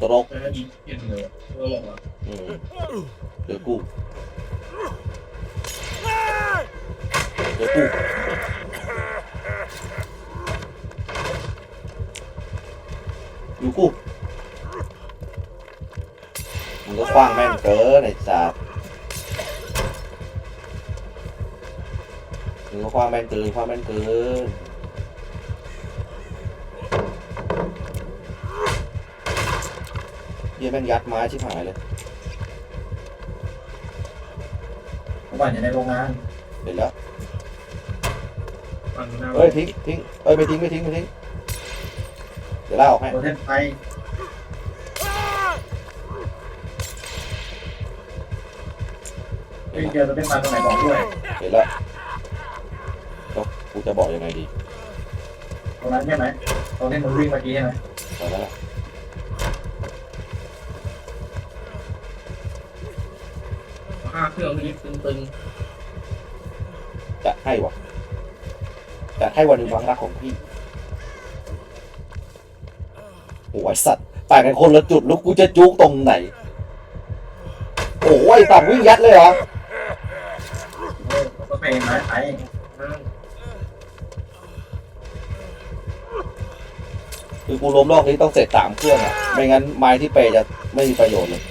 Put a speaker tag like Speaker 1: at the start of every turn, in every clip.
Speaker 1: ตรก
Speaker 2: แล้วอีกเย็นเลยก็ลงอะ
Speaker 1: อืมเดี๋ยวกูเดี๋ยวกูอยู่กูมึงก็คว้างแม่งเกินไอ้สัสมึงก็คว้างแม่งเกินคว้างแม่งเกิน เหี้ยแม่งยัดไม้ชิบหายเลย
Speaker 3: ผมว่าอยู่ในโรงงาน
Speaker 1: เห็นแล้ว
Speaker 2: ฟังหน้า
Speaker 1: เฮ้ยทิ้งทิ้งเอ้ยไม่ทิ้งไม่ทิ้งไม่ทิ้งเดี๋ยวล่าออกให้
Speaker 3: โปรเทนไฟเฮ้ยเจอโปรเทนไฟตรงไหนบอกด้วย
Speaker 1: เห็นแล้วแล้วกูจะบอกยังไงดี
Speaker 3: ตรงนั้นใช่ไหมตรงที่มึงวิ่งเมื่อกี้ใช่ไหม
Speaker 1: ตอนนั้นแหละ
Speaker 2: ห้าเครื่องนี้ตึง
Speaker 1: จะให้วะจะให้วันหนึ่งวังรักของพี่โอ้ยสัตว์ต่างกันคนละจุดแล้วกูจะจุกตรงไหน โอ้ยต่างวิ่งยัดเลยเหรอ
Speaker 3: เออก็เป็นไม้ไผ่
Speaker 2: ๆห้า
Speaker 1: คือกูล้มรอบนี้ต้องเสร็จสามเครื่องอะ ไม่งั้นไม้ที่เปย์จะไม่มีประโยชน์เลย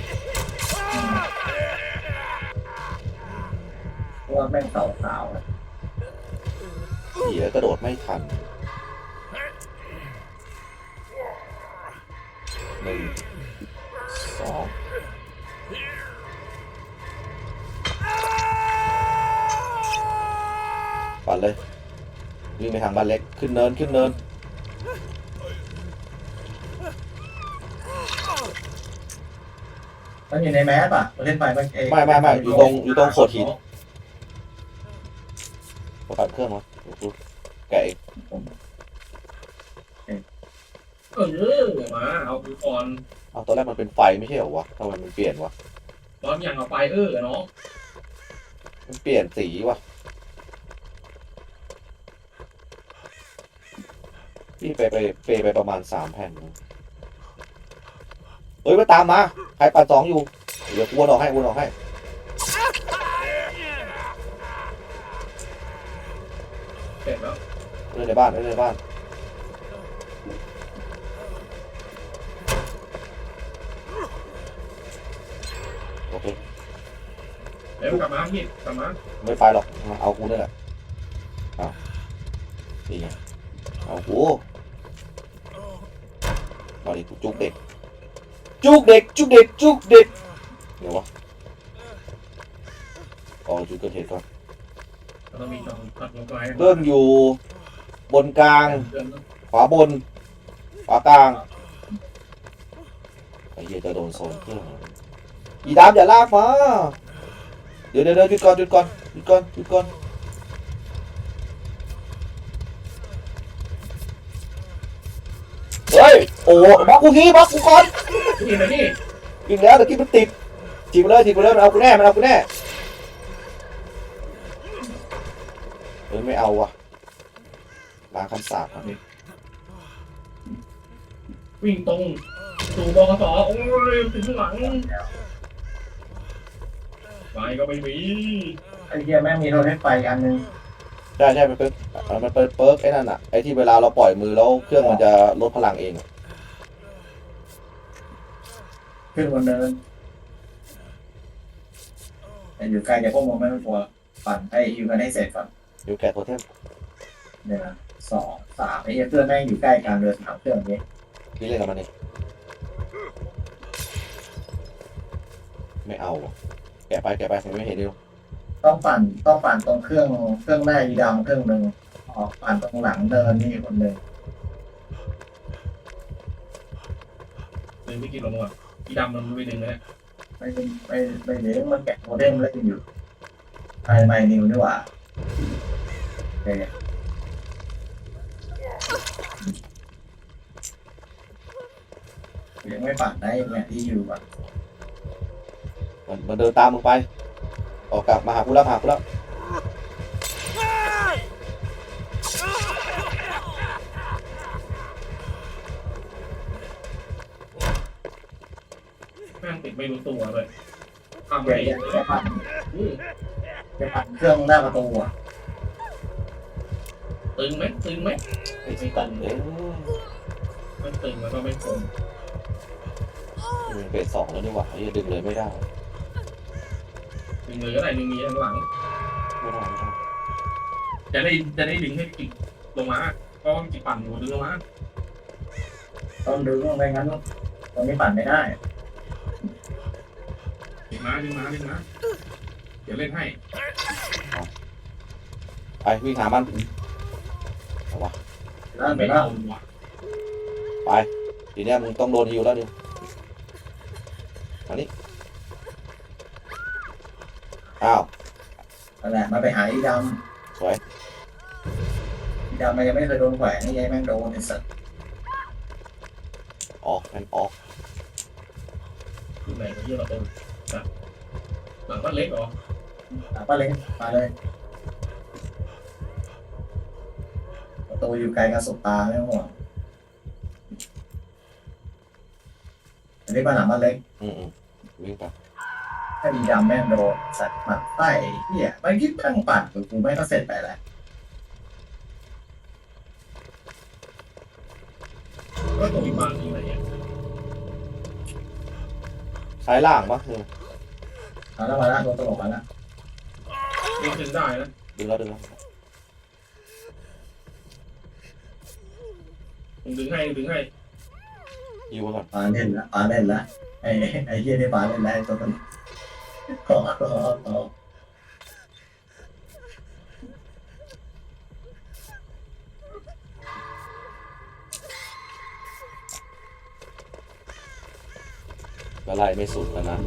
Speaker 3: แม่งเสาขาวอะ
Speaker 1: เหี้ยกระโดดไม่ทันหนึ่งสองปัดเลยวิ่งไปทางบ้านเล็กขึ้นเนินขึ้นเนิน
Speaker 3: มันอยู่ในแมสป่ะโปรเทนไฟมันเอง
Speaker 1: ไม่ไม่ไม่อยู่ตรงอยู่ตรงโขดหิน ปัดเครื่องมาดูแกะเอง
Speaker 2: เออมาเอาดูก่อน
Speaker 1: เอาตอนแรกมันเป็นไฟไม่ใช่เหรอวะทำไมมันเปลี่ยนวะ
Speaker 2: ตอนอย่างเอาไปเออเนาะ
Speaker 1: มันเปลี่ยนสีวะพี่ไปไปไปไปประมาณสามแผ่นนะเฮ้ยมาตามมาใครปัดสองอยู่เดี๋ยววนออกให้วนออกให้ เล่นในบ้านเล่นในบ้านโอเค
Speaker 2: เดี๋ยวกลับมาพี่กลับมา
Speaker 1: ไม่ไปหรอกมาเอากูนี่แหละเอานี่ไงเอากูมาดิกูจุกเด็กจุกเด็กจุกเด็กจุกเด็กเดี๋ยววะเอาจุกเกิดเหตุก่อน
Speaker 2: เราต้องมีจองตัดลงไป
Speaker 1: เครื่องอยู่ บนกลาง
Speaker 2: เดือน
Speaker 1: ขวาบน ขวากลางไอ้เหี้ยจะโดนโซนเครื่องอีดามอย่าลากมาเดี๋ยวเดี๋ยวเดี๋ยวหยุดก่อนหยุดก่อนหยุดก่อนหยุดก่อนเฮ้ย โอ้บล็อกกูทีบล็อกกูก่อน
Speaker 2: พี่นะพี่
Speaker 1: ยิงแล้วตะกี้มันติดจีบไปเลยจีบไปเลยมันเอากูแน่มันเอากูแน่เฮ้ยไม่เอาว่ะ ล้างคำสาปครับ
Speaker 2: วิ่งตรงสู่บกสโอ้ยถึงข้างหลังไปก็ไม่มี
Speaker 3: ไอ้เหี้ยแม่งมีโปรเทนไฟอันนึง
Speaker 1: ใช่ใช่มันเป็นเอ่อมันเป็นเปิร์กไอ้นั่นอะไอ้ที่เวลาเราปล่อยมือแล้วเครื่องมันจะลดพลังเองอะ
Speaker 3: ขึ้นบนเนินแต่อยู่ไกลจากพวกมึงไม่ต้องกลัวปั่นไอ้อยู่กันให้เสร็จก่อน
Speaker 1: อยู่แกะโทเทม
Speaker 3: หนึ่ง สองสามไอ้เหี้ยเพื่อนแม่งอยู่ใกล้กันเดินถามเครื่องนี้
Speaker 1: พี่เล่นกับมันนี่ไม่เอาว่ะแกะไปแกะไปผมไม่เห็นดิว
Speaker 3: ต้องปั่นต้องปั่นตรงเครื่องเครื่องหน้าอีดำเครื่องหนึ่งออกปั่นตรงหลังเดินนี่คนหนึ่ง
Speaker 2: เดินไม่กี่ลงอะอีดำมันไม่ดึงเลย
Speaker 3: ไม่ไม่ไม่เลี้ยงมันแกะโมเด็มเล่นอยู่ไอไมนิวนี่หว่าโอเคยัง ไม่ปั่นได้แม่ที่อยู่อะ
Speaker 1: มันมันเดินตามมึงไป ออกกลับมาหากูแล้วมาหากูแล้ว
Speaker 2: งติดไม่รู้ตัวเลยทำ
Speaker 3: เดี๋
Speaker 2: ไง
Speaker 3: ยวเดี๋ยวจะปั่น
Speaker 2: อืม
Speaker 3: จะปั่นเครื่องหน้าประตูอะ
Speaker 2: ตึงไหมตึงไหม
Speaker 1: ไอ้ที่ตันเอ้ย
Speaker 2: ไม่ตึงแล้วก็ไม่คม
Speaker 1: มันเป็นสองแล้วนี่หว่าไอ้ดึงเลยไม่ได้
Speaker 2: ดึงเลยก็ได้ดึงมีข้างหลัง
Speaker 1: ไม่ได้ไม่ได้
Speaker 2: จะได้จะได้ดึงให้จิกลงมาเพราะว่าจิกปั่นอยู่ดึงลงมา
Speaker 3: ต้องดึงไม่งั้นตรงนี้ปั่นไม่ได้
Speaker 2: ดึงมาดึงมาดึงมาเดี๋ยวเล่นให้
Speaker 1: ไปวิ่งหามันเอาวะ
Speaker 3: แล้วไป
Speaker 2: ไม่
Speaker 3: แล้ว
Speaker 2: เอาว่ะ
Speaker 1: ทีเนี้ยมึงต้องโดนฮิวแล้วดิ มานี่อ้าว
Speaker 3: นั่นแหละมาไปหาอีด
Speaker 1: สวยำ
Speaker 3: อีดำมันยังไม่เคยโดนแขวนนี่ยัยแม่งโดนไอ้สัตว์
Speaker 1: ออกมันออก
Speaker 2: อยู่ไหนก็เยอะเราต้นจ้ะหลังบ้านเล็กเหรอ
Speaker 3: หาป้าเล้งมาเลยประตูอยู่ไกลกันสุดตาไม่ต้องห่วง อันนี้ปัญหามาเล็ก
Speaker 1: อืมอืมวิ่งไป
Speaker 3: ถ้ามีดำแม่งโดนสัตว์หมัดไส้เหี้ยไม่คิดตั้งปั่นกูกูไม่งก็เสร็จไปแล้ว
Speaker 2: ก็ตัวอีกบ้านที่ไหนเนี่ย
Speaker 1: ซ้ายล่างปะเออ
Speaker 3: มาแล้วมาแล้วโดนตลกมาแล้ว
Speaker 2: ดึงดึงได้นะ
Speaker 1: ดึงแล้วดึงแล้ว
Speaker 2: ดึงดึงให้ดึงให้
Speaker 1: ฮิวไว้ก่อน
Speaker 3: ปาเล่นละปาเล่นละไอ้ไอ้เหี้ยนี่ปาเล่นละไอ้ตัวนั้นขอขอขอ
Speaker 1: ก็ไล่ไม่สุดแล้วนะ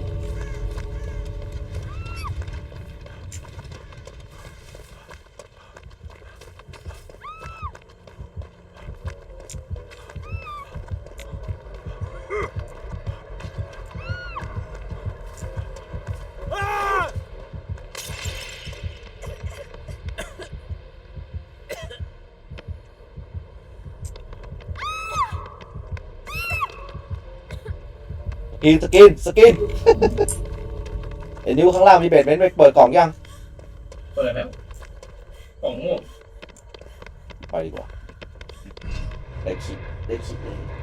Speaker 1: กินสกินสกินไอ้นิ้วข้างล่างมีเบ็ดเม้นไปเปิดกล่องยัง
Speaker 2: เปิดแล้วกล่องม่วง
Speaker 1: ไปดีกว่าได้คิดได้คิดเลย